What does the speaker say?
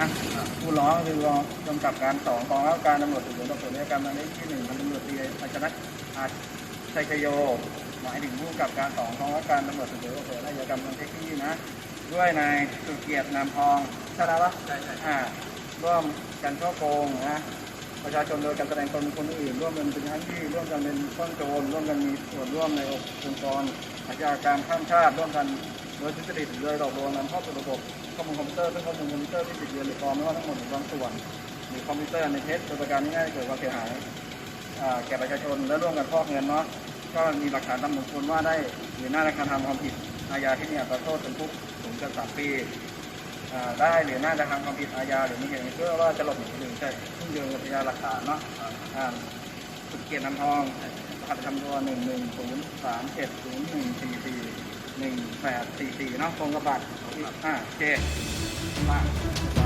นะผู้ร้องคือกองกำกับการสองกองรับการตำรวจสืบสวนสอบสวนในการมาในที่หนึ่งพันตำรวจตรีอัชนะอาชัยชโย หมายถึงผู้กำกับการสองกองรับการตำรวจสืบสวนสอบสวนอาชญากรรมทางเทคโนโลยีนะ ด้วยนายสุเกียรตินามทองใช่ไหมวะใช่ใช่อ่าร่วมกันช่อโกงนะประชาชนโดยการแสดงตนเป็นคนอื่น ร่วมกันเป็นทั้งที่ร่วมกันเป็นต้นโจรร่วมกันมีส่วนร่วมในองค์กรอาชญากรรมข้ามชาติร่วมกัน โดยทุจริตหรือโดยหลอกลวงนำเข้าสู่ระบบข้อมูลคอมพิวเตอร์ซึ่งข้อมูลคอมพิวเตอร์ที่ติดเรียนหรือปลอมไม่ว่าทั้งหมดหรือบางส่วน หรือคอมพิวเตอร์ในเท็จโดยประการง่ายเกิดความเสียหายแก่ประชาชนและร่วมกันฟอกเงินเนาะก็มีหลักฐานตามสมควรว่าได้หรือน่าจะกระทำความผิดอาญาที่มีอัตราโทษจำคุกสูงเกินสามปีได้หรือน่าจะทำความผิดอาญาหรือมีเหตุเพื่อว่าจะหลบหนีหรือจะขึ้นโยงกับพยานหลักฐานเนาะอ่าสุดเกียรตินำทองขัดคำตัวหนึ่งหนึ่งศูนย์สามเจ็ดศูนย์หนึ่ง หนึ่งแปดสี่สี่เนาะตรงกระบาดอ่าโอเคมา